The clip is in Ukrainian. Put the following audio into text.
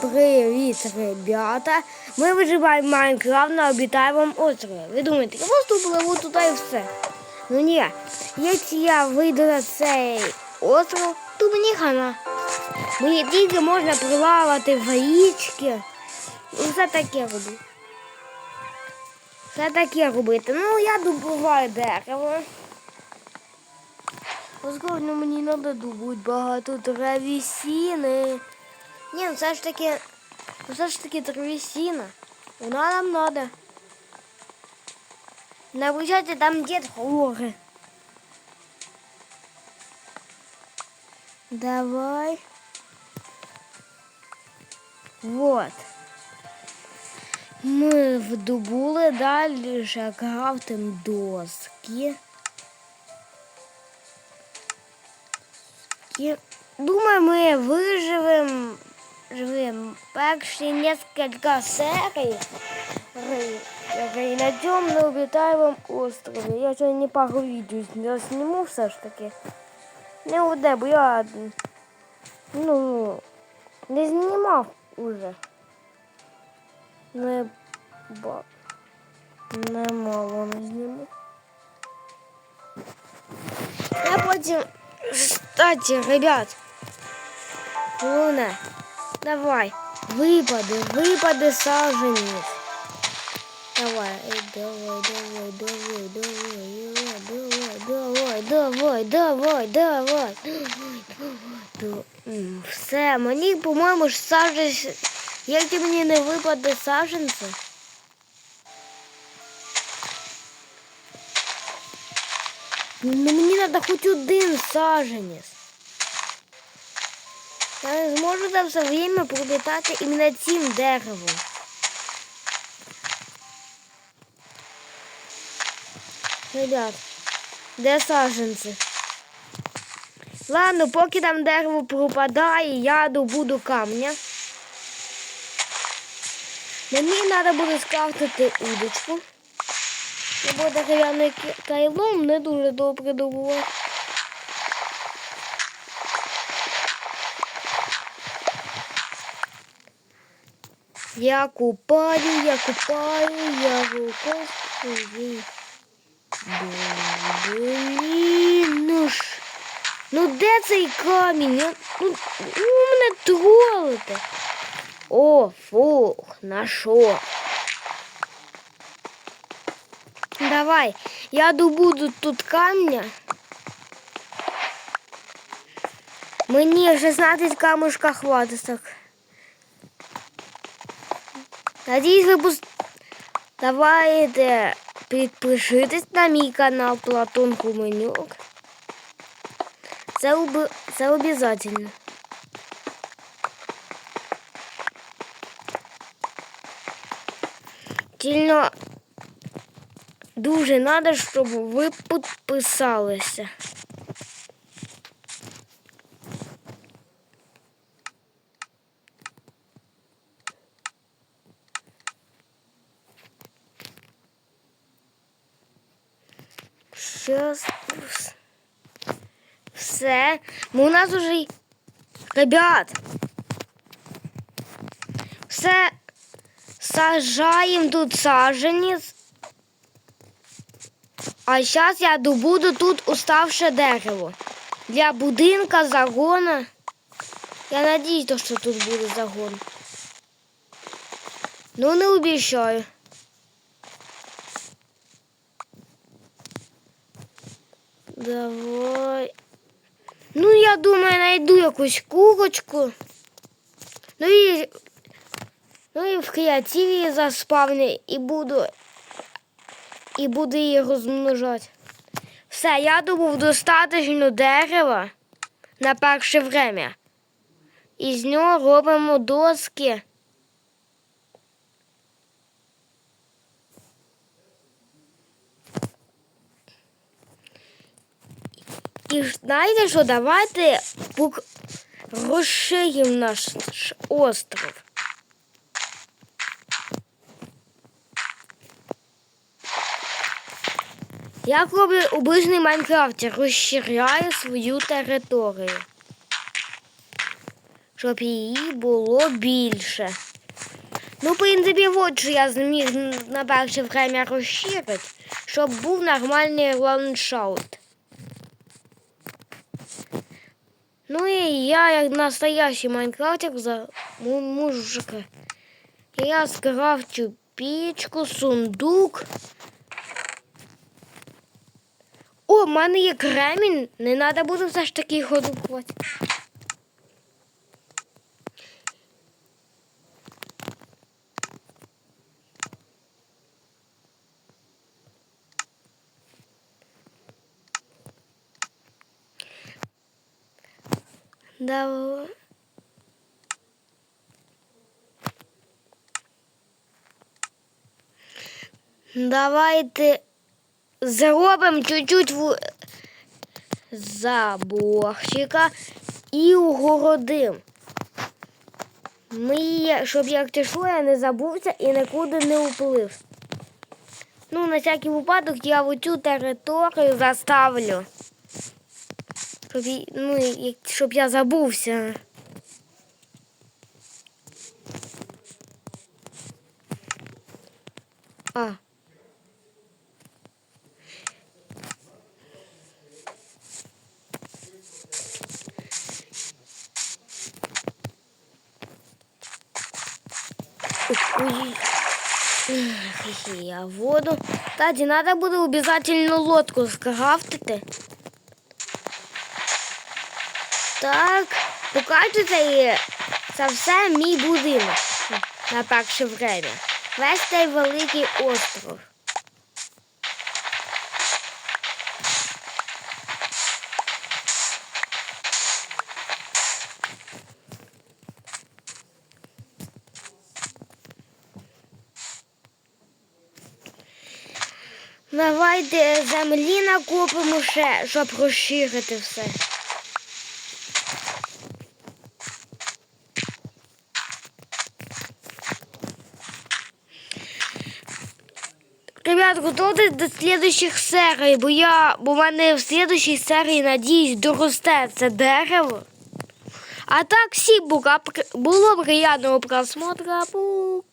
привіт, ребята! Ми виживаємо Майнкрафт на обітаємому острові. Ви думаєте, я просто пливу туди і все. Ну ні, якщо я вийду на цей остров, то мені хана. Мені тільки можна плавати в річки. Все таке робити. Все таке робити. Ну, я добуваю дерево. Возможно, мені треба добути багато древесини. Ні, ну все ж таки, ну все ж таки древесина. Вона нам надо. Навчайте там дід хворий. Давай. Вот. Ми вдобули далі же крафтим доски. І, думаю, ми виживемо Живем перші несколько серій на цьому необітаємому острові. Я сьогодні пару відео зніму все ж таки. Не уде, бо я ну, не знімав уже. Не ба. Немало не зніму. Я потім, кстати, ребят, Луна, давай, випади, випади саженець. Давай, давай, давай, давай, давай, давай, давай, давай, давай, давай, давай. Все, мені, по-моєму, ж саженець, як мені не випаде саженця, ну мені треба хоч один саженець. Я не зможу за все время пролітати іменно цим деревом. Ребят, де саженці? Ладно, поки там дерево пропадає, я добуду камня. Мені треба буде скрафтити удочку. Бо дерев'яний кайлом не дуже добре добувати. Я купаю, я купаю, я купаю. Блін, ну ж. Ну де цей камінь? Ну, ну мене тролите. О, фух, нашов. Давай, я добуду тут камня. Мені 16 камушка хватить. Надіюсь, ви. Давайте підпишитесь на мій канал Платон Куменюк. Це, об... Це обов'язково. Тільно дуже треба, щоб ви підписалися. Щас. Все. Ну, у нас уже. Ребят. Все. Сажаємо тут саженець. А зараз я добуду тут уставше дерево. Для будинка, загона. Я надіюсь, що тут буде загон. Ну, не обіцяю. Давай. Ну, я думаю, найду якусь курочку. Ну і, ну і в креативі заспавню і буду, і буду її розмножати. Все, я добув достатньо дерева на перше время. І з нього робимо доски. І знаєте що, давайте пок- розширимо наш остров. Як робить обичний Майнкрафтер, розширяє свою територію. щоб її було більше. Ну, в принципі, от що я зміг на перше время розширити, щоб був нормальний ландшафт. Ну і я, як настоящий майнкрафтик, за мужика. мужик. Я скрафчу пічку, сундук. О, в мене є кремінь, не треба буде все ж таки його Давай. Давайте зробимо чуть-чуть в... заборчика і угородим. Ми, щоб як ти що, я не забувся і нікуди не вплив. Ну, на всякий випадок я в цю територію заставлю. Щоб, ну, щоб я забувся. А. Я воду. Кстати, надо буде обязательно лодку скрафтити. Так, покажу це, це все мій будинок на перше время. Весь цей великий остров. Давайте землі накопимо ще, щоб розширити все. Ребят, готуйтесь до слідуючих серій, бо я, бо мене в слідуючій серії, надіюсь, доросте це дерево. А так, всім бука- було приємного просмотра. Бук.